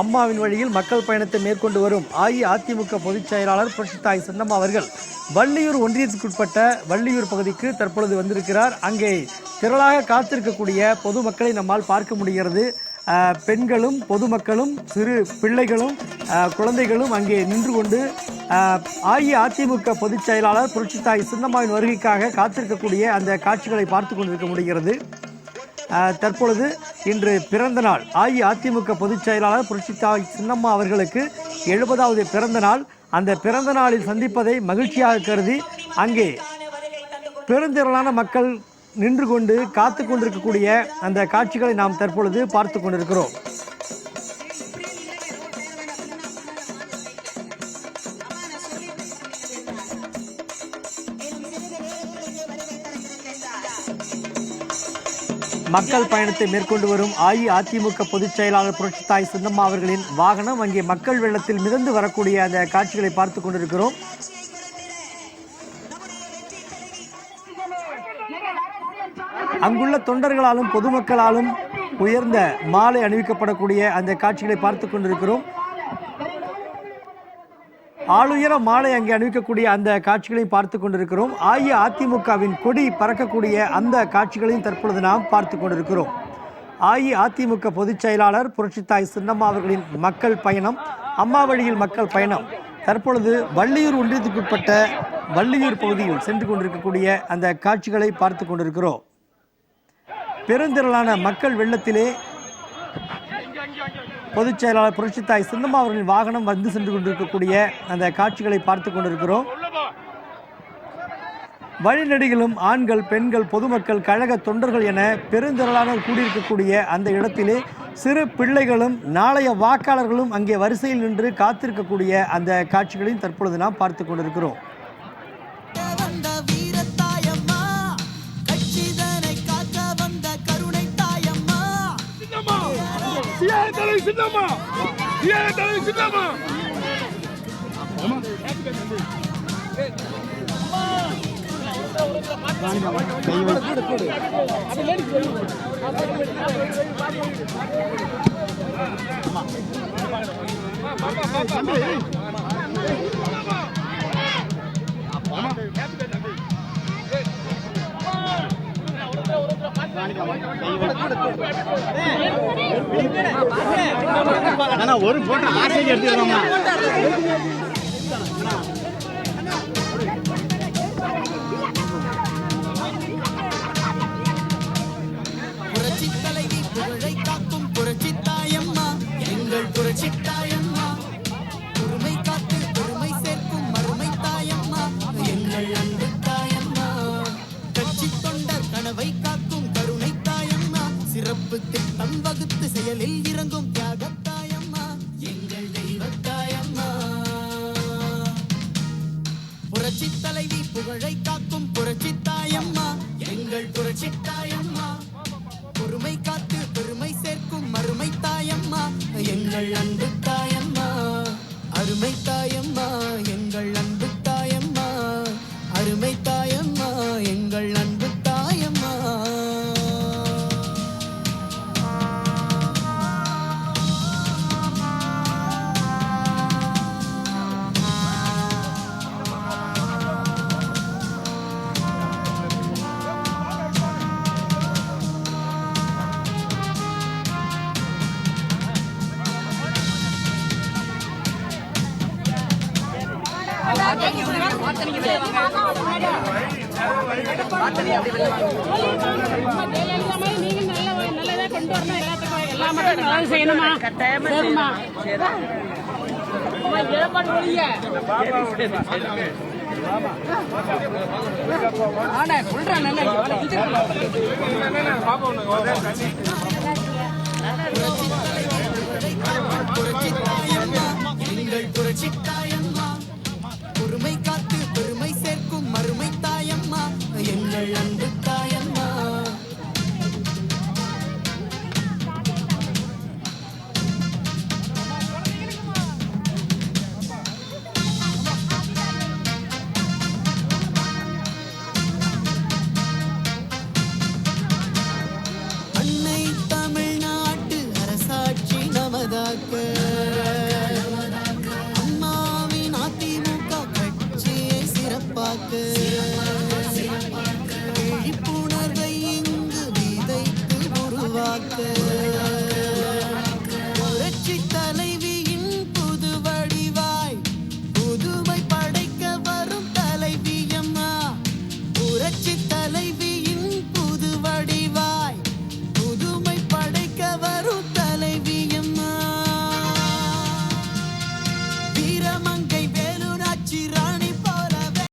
அம்மாவின் வழியில் மக்கள் பயணத்தை மேற்கொண்டு வரும் அஇஅதிமுக பொதுச் செயலாளர் புரட்சித்தாய் சின்னம்மா அவர்கள் வள்ளியூர் ஒன்றியத்துக்குட்பட்ட வள்ளியூர் பகுதிக்கு தற்பொழுது வந்திருக்கிறார். அங்கே திரளாக காத்திருக்கக்கூடிய பொதுமக்களை நம்மால் பார்க்க முடிகிறது. பெண்களும் பொதுமக்களும் சிறு பிள்ளைகளும் குழந்தைகளும் அங்கே நின்று கொண்டு அஇஅதிமுக பொதுச் செயலாளர் புரட்சித்தாய் சின்னம்மாவின் வருகைக்காக காத்திருக்கக்கூடிய அந்த காட்சிகளை பார்த்து கொண்டிருக்க முடிகிறது. தற்பொழுது இன்று பிறந்த நாள். அஇஅதிமுக பொதுச் செயலாளர் புரட்சித்தாய் சின்னம்மா அவர்களுக்கு எழுபதாவது பிறந்த நாள். அந்த பிறந்த நாளில் சந்திப்பதை மகிழ்ச்சியாக கருதி அங்கே பெருந்திரளான மக்கள் நின்று கொண்டு காத்து கொண்டிருக்கக்கூடிய அந்த காட்சிகளை நாம் தற்பொழுது பார்த்து கொண்டிருக்கிறோம். மக்கள் பயணத்தை மேற்கொண்டு வரும் அஇஅதிமுக பொதுச் செயலாளர் புரட்சித்தாய் சின்னம்மா அவர்களின் வாகனம் அங்கே மக்கள் வெள்ளத்தில் மிதந்து வரக்கூடிய அந்த காட்சிகளை பார்த்து கொண்டிருக்கிறோம். அங்குள்ள தொண்டர்களாலும் பொதுமக்களாலும் உயர்ந்த மாலை அணிவிக்கப்படக்கூடிய அந்த காட்சிகளை பார்த்து கொண்டிருக்கிறோம். ஆளுயர மாலை அங்கே அணிவிக்கக்கூடிய அந்த காட்சிகளையும் பார்த்து கொண்டிருக்கிறோம். அஇஅதிமுகவின் கொடி பறக்கக்கூடிய அந்த காட்சிகளையும் தற்பொழுது நாம் பார்த்து கொண்டிருக்கிறோம். அஇஅதிமுக பொதுச் செயலாளர் புரட்சித்தாய் சின்னம்மா அவர்களின் மக்கள் பயணம் அம்மா வழியில் மக்கள் பயணம். தற்பொழுது வள்ளியூர் ஒன்றியத்துக்குட்பட்ட வள்ளியூர் பகுதியில் சென்று கொண்டிருக்கக்கூடிய அந்த காட்சிகளை பார்த்து கொண்டிருக்கிறோம். பெருந்திரளான மக்கள் வெள்ளத்திலே பொதுச் செயலாளர் புரட்சித்தாய் சின்னம்மா அவர்களின் வாகனம் வந்து சென்று கொண்டிருக்கக்கூடிய அந்த காட்சிகளை பார்த்து கொண்டிருக்கிறோம். வழிநெடுகிலும் ஆண்கள் பெண்கள் பொதுமக்கள் கழக தொண்டர்கள் என பெருந்திரளான கூடியிருக்கக்கூடிய அந்த இடத்திலே சிறு பிள்ளைகளும் நாளைய வாக்காளர்களும் அங்கே வரிசையில் நின்று காத்திருக்கக்கூடிய அந்த காட்சிகளையும் தற்பொழுது நாம் பார்த்து கொண்டிருக்கிறோம். சியாய தலைவி சின்னம்மா சியாய ஒரு போட்டோ ஆசைக்கு எடுத்துக்கிறோம்மா புரட்சி தலைவி புகழை காக்கும் புரட்சி தாயம். வயலில் இறங்கும் தியாகத்தாயம்மா. எங்கள் தெய்வத்தாயம்மா. புரட்சி தலைவி புகழை காக்கும் புரட்சி தாயம்மா எங்கள் புரட்சி தாயம்மா பொறுமை காத்து பெருமை சேர்க்கும் மறுமை தாயம்மா எங்கள் அன்பு செய்யணுமா சரிம்மா ஆனா சொல்றேன் புரட்சி good.